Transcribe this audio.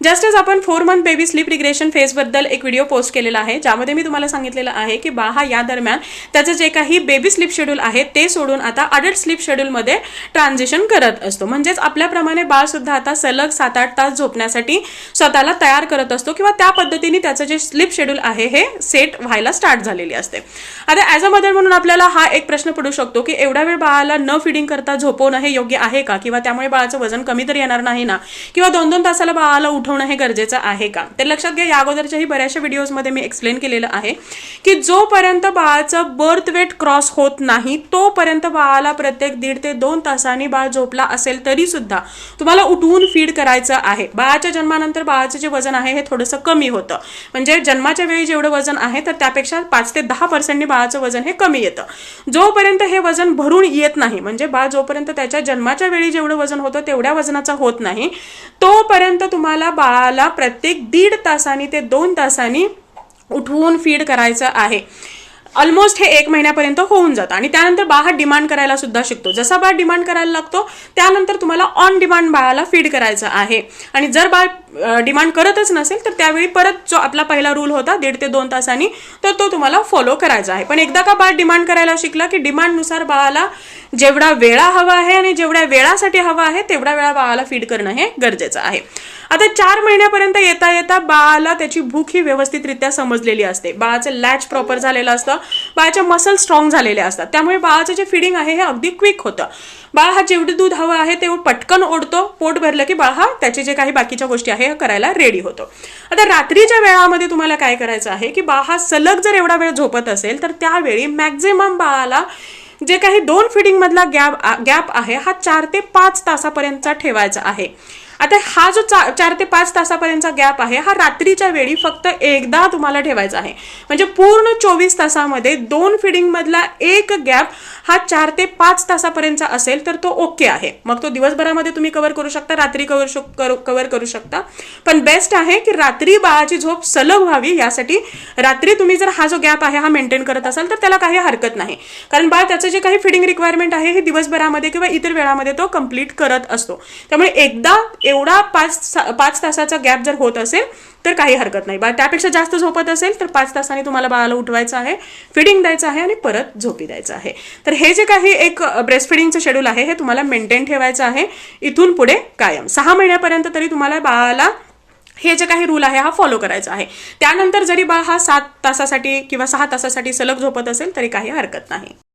जस्टच आपण four month baby sleep regression फेजबद्दल एक video post केलेला आहे ज्यामध्ये मी तुम्हाला सांगितलेलं आहे की बाहा या दरम्यान त्याचं जे काही बेबी स्लीप शेड्यूल आहे ते सोडून आता अडल्ट स्लीप शेड्यूलमध्ये ट्रान्झिशन करत असतो. म्हणजेच आपल्याप्रमाणे बाळ सुद्धा आता सलग सात आठ तास झोपण्यासाठी स्वतःला तयार करत असतो किंवा त्या पद्धतीने त्याचं जे स्लीप शेड्यूल आहे हे सेट व्हायला स्टार्ट झालेली असते. आता ॲज अ मदर म्हणून आपल्याला हा एक प्रश्न पडू शकतो की एवढा वेळ बाळाला न फिडिंग करता झोपवणं हे योग्य आहे का? किंवा त्यामुळे बाळाचं वजन कमी तर येणार नाही ना? किंवा दोन दोन तासाला बाळाला उठवणं हे गरजेचं आहे का? तर लक्षात घ्या या अगोदरच्याही बऱ्याचशा व्हिडिओजमध्ये मी एक्सप्लेन केलेलं आहे की जोपर्यंत बाळाचं बर्थ वेट क्रॉस होत नाही तोपर्यंत बाळाला प्रत्येक दीड ते दोन तासांनी बाळ झोपला असेल तरी सुद्धा तुम्हाला उठवून फीड करायचं आहे. बाळाच्या जन्मानंतर बाळाचं जे वजन आहे हे थोडंसं कमी होतं. म्हणजे जन्माच्या वेळी जेवढं वजन आहे तर त्यापेक्षा पाच ते दहा पर्सेंटनी बाळाचं वजन हे कमी येतं. जोपर्यंत हे वजन भरून येत नाही म्हणजे बाळ जोपर्यंत त्याच्या जन्माच्या वेळी जेवढं वजन होतं तेवढ्या वजनाचा होत नाही तोपर्यंत तुम्हाला बाळाला प्रत्येक दीड तासांनी ते दोन तासांनी उठवून फीड करायचं आहे. ऑलमोस्ट हे एक महिन्यापर्यंत होऊन जातं. आणि त्यानंतर बाळ डिमांड करायला सुद्धा शिकतो. जसा बाळ डिमांड करायला लागतो त्यानंतर तुम्हाला ऑन डिमांड बाळाला फीड करायचं आहे. आणि जर बाळ डिमांड करतच नसेल तर त्यावेळी परत जो आपला पहिला रूल होता दीड ते दोन तासांनी तर तो तुम्हाला फॉलो करायचा आहे. पण एकदा का बाळ डिमांड करायला शिकला की डिमांडनुसार बाळाला जेवढा वेळा हवा आहे आणि जेवढ्या वेळासाठी हवा आहे तेवढ्या वेळा बाळाला फीड करणं हे गरजेचं आहे. आता चार महिन्यापर्यंत येता येता बाळाला त्याची भूक ही व्यवस्थितरित्या समजलेली असते. बाळाचं लॅच प्रॉपर झालेलं असतं. बाळाचे मसल स्ट्रॉंग झालेले असतात. त्यामुळे बाळाचं जे फिडिंग आहे हे अगदी क्विक होतं. बाळ हा जेवढं दूध हवं आहे तेवढं पटकन ओढतो. पोट भरलं की बाळ हा त्याचे जे काही बाकीच्या गोष्टी आहे ह्या करायला रेडी होतो. आता रात्रीच्या वेळामध्ये तुम्हाला काय करायचं आहे की बाळ हा सलग जर एवढा वेळ झोपत असेल तर त्यावेळी मॅक्झिमम बाळाला जे काही दोन फिडिंगमधला गॅप गॅप आहे हा चार ते पाच तासापर्यंतचा ठेवायचा आहे. आता हा जो चा चार ते पाच तासापर्यंतचा गॅप आहे हा रात्रीच्या वेळी फक्त एकदा तुम्हाला ठेवायचा आहे. म्हणजे पूर्ण चोवीस तासामध्ये दोन फिडिंगमधला एक गॅप हा चार ते पाच तासापर्यंतचा असेल तर तो ओके आहे. मग तो दिवसभरामध्ये तुम्ही कव्हर करू शकता रात्री कव्हर कव्हर करू शकता. पण बेस्ट आहे की रात्री बाळाची झोप सलग व्हावी यासाठी रात्री तुम्ही जर हा जो गॅप आहे हा मेंटेन करत असाल तर त्याला काही हरकत नाही. कारण बाळ त्याचं जे काही फिडिंग रिक्वायरमेंट आहे हे दिवसभरामध्ये किंवा इतर वेळामध्ये तो कंप्लीट करत असतो. त्यामुळे एकदा एवढा पाच पाच तासाचा गॅप जर होत असेल तर काही हरकत नाही. बा त्यापेक्षा जास्त झोपत असेल तर पाच तासांनी तुम्हाला बाळाला उठवायचं आहे फिडिंग द्यायचं आहे आणि परत झोपी द्यायचं आहे. तर हे जे काही एक ब्रेस्ट फिडिंगचं शेड्यूल आहे हे तुम्हाला मेंटेन ठेवायचं आहे. इथून पुढे कायम. सहा महिन्यापर्यंत तरी तुम्हाला बाळाला हे जे काही रूल आहे हा फॉलो करायचा आहे. त्यानंतर जरी बाळ हा सात तासासाठी किंवा सहा तासासाठी सलग झोपत असेल तरी काही हरकत नाही.